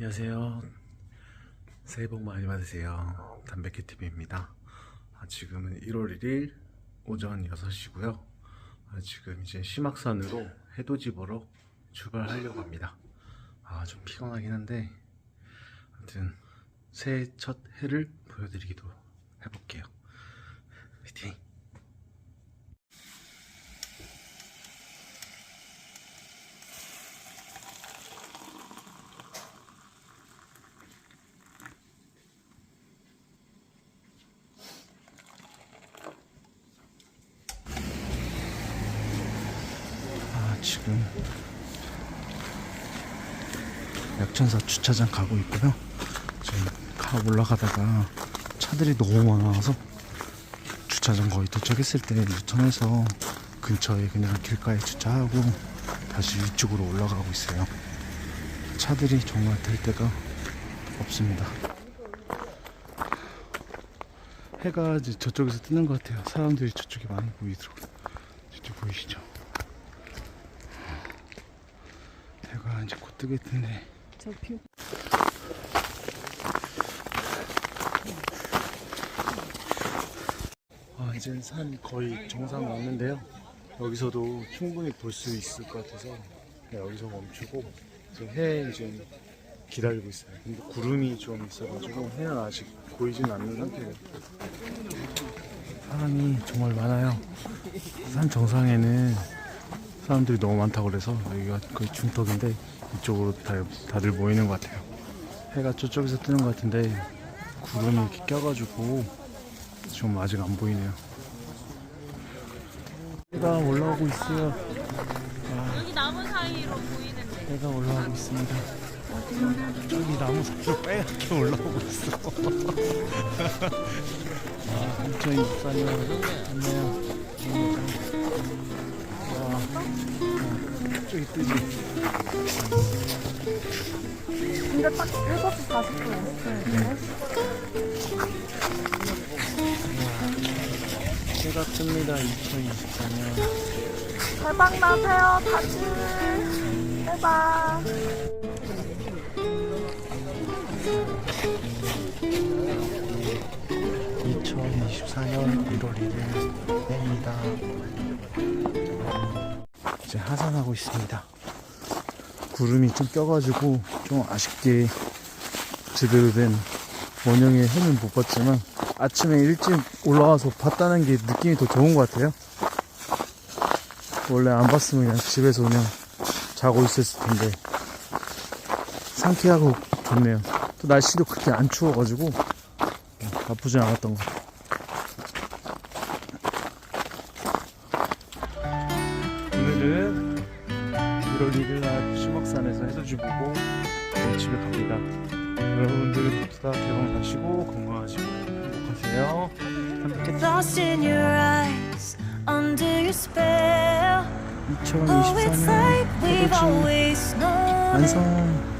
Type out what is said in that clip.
안녕하세요. 새해 복 많이 받으세요. 담백해 TV입니다. 아, 지금은 1월 1일 오전 6시고요. 아, 지금 이제 심학산으로 해돋이 보러 출발하려고 합니다. 아, 좀 피곤하긴 한데 아무튼 새해 첫 해를 보여드리기도 해볼게요. 화이팅! 아, 지금 약천사 주차장 가고 있고요. 지금 가 올라가다가 차들이 너무 많아서 주차장 거의 도착했을 때 유턴해서 근처에 그냥 길가에 주차하고 다시 위쪽으로 올라가고 있어요. 차들이 정말 될 데가 없습니다. 해가 이제 저쪽에서 뜨는 것 같아요. 사람들이 저쪽에 많이 보이더라고요. 저쪽 보이시죠? 해가 이제 곧 뜨겠는데 저 뷰. 아, 이제 산 거의 정상 왔는데요. 여기서도 충분히 볼 수 있을 것 같아서 네, 여기서 멈추고 이제 해 이제 기다리고 있어요. 근데 구름이 좀 있어가지고 해는 아직 보이진 않는 상태예요. 사람이 정말 많아요. 산 정상에는 사람들이 너무 많다고 그래서 여기가 거의 중턱인데 이쪽으로 다, 다들 모이는 것 같아요. 해가 저쪽에서 뜨는 것 같은데 구름이 이렇게 껴가지고 좀 아직 안 보이네요. 해가 올라오고 있어요. 여기 나무 사이로 보이는데 해가 올라오고 있습니다. 저기 나무 사이로 빨갛게 올라오고 있어. 아, 엄청 이쁘네요. 와, 저기 뜨지. 근데 딱 7시 40분 왔어요. 해가 뜹니다. 2024년. 대박 나세요, 다들. 대박. 2024년 1월 1일 이제 하산하고 있습니다. 구름이 좀 껴가지고 좀 아쉽게 제대로 된 원형의 해는 못 봤지만 아침에 일찍 올라와서 봤다는 게 느낌이 더 좋은 것 같아요. 원래 안 봤으면 그냥 집에서 그냥 자고 있었을 텐데 상쾌하고 좋네요. 또 날씨도 그렇게 안 추워가지고 나쁘지 않았던 것 같아요. 오늘은 1월 1일 날 시막산에서 해돋이 보고 집에 갑니다. 여러분들 모두 다 나시고 건강하시고 행복하세요. it's 2024년 like we've 해돋이. 완성.